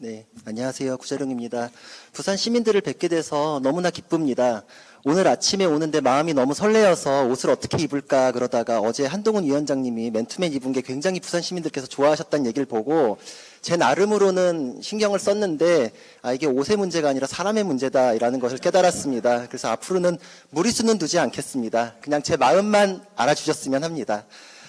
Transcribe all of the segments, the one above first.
네, 안녕하세요. 구자룡입니다. 부산 시민들을 뵙게 돼서 너무나 기쁩니다. 오늘 아침에 오는데 마음이 너무 설레어서 옷을 어떻게 입을까 그러다가 어제 한동훈 위원장님이 맨투맨 입은 게 굉장히 부산 시민들께서 좋아하셨다는 얘기를 보고 제 나름으로는 신경을 썼는데 아 이게 옷의 문제가 아니라 사람의 문제다라는 것을 깨달았습니다. 그래서 앞으로는 무리수는 두지 않겠습니다. 그냥 제 마음만 알아주셨으면 합니다.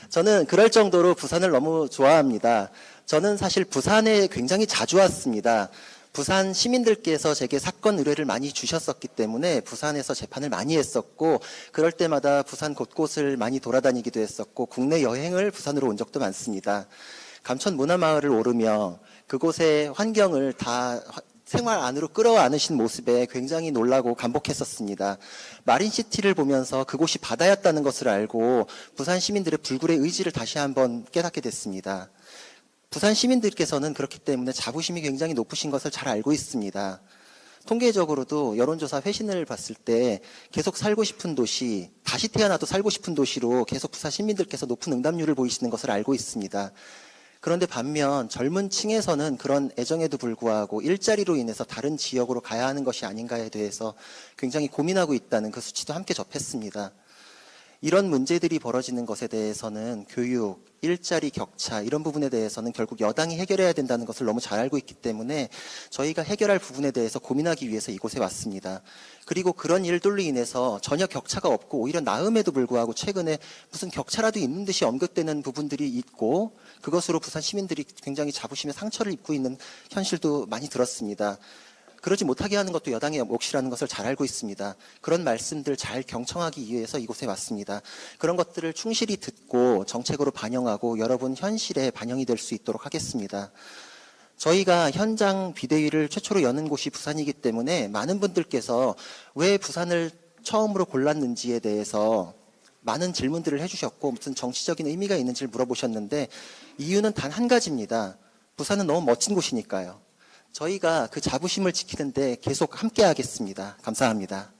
저는 그럴 정도로 부산을 너무 좋아합니다. 저는 사실 부산에 굉장히 자주 왔습니다. 부산 시민들께서 제게 사건 의뢰를 많이 주셨었기 때문에 부산에서 재판을 많이 했었고 그럴 때마다 부산 곳곳을 많이 돌아다니기도 했었고 국내 여행을 부산으로 온 적도 많습니다. 감천 문화마을을 오르며 그곳의 환경을 다 화- 생활 안으로 끌어안으신 모습에 굉장히 놀라고 감복했었습니다. 마린시티를 보면서 그곳이 바다였다는 것을 알고 부산 시민들의 불굴의 의지를 다시 한번 깨닫게 됐습니다. 부산 시민들께서는 그렇기 때문에 자부심이 굉장히 높으신 것을 잘 알고 있습니다. 통계적으로도 여론조사 회신을 봤을 때 계속 살고 싶은 도시, 다시 태어나도 살고 싶은 도시로 계속 부산 시민들께서 높은 응답률을 보이시는 것을 알고 있습니다. 그런데 반면 젊은 층에서는 그런 애정에도 불구하고 일자리로 인해서 다른 지역으로 가야 하는 것이 아닌가에 대해서 굉장히 고민하고 있다는 그 수치도 함께 접했습니다. 이런 문제들이 벌어지는 것에 대해서는 교육, 일자리 격차 이런 부분에 대해서는 결국 여당이 해결해야 된다는 것을 너무 잘 알고 있기 때문에 저희가 해결할 부분에 대해서 고민하기 위해서 이곳에 왔습니다. 그리고 그런 일들로 인해서 전혀 격차가 없고 오히려 나음에도 불구하고 최근에 무슨 격차라도 있는 듯이 언급되는 부분들이 있고 그것으로 부산 시민들이 굉장히 자부심에 상처를 입고 있는 현실도 많이 들었습니다. 그러지 못하게 하는 것도 여당의 몫이라는 것을 잘 알고 있습니다. 그런 말씀들 잘 경청하기 위해서 이곳에 왔습니다. 그런 것들을 충실히 듣고 정책으로 반영하고 여러분 현실에 반영이 될 수 있도록 하겠습니다. 저희가 현장 비대위를 최초로 여는 곳이 부산이기 때문에 많은 분들께서 왜 부산을 처음으로 골랐는지에 대해서 많은 질문들을 해주셨고 무슨 정치적인 의미가 있는지를 물어보셨는데 이유는 단 한 가지입니다. 부산은 너무 멋진 곳이니까요. 저희가 그 자부심을 지키는데 계속 함께 하겠습니다. 감사합니다.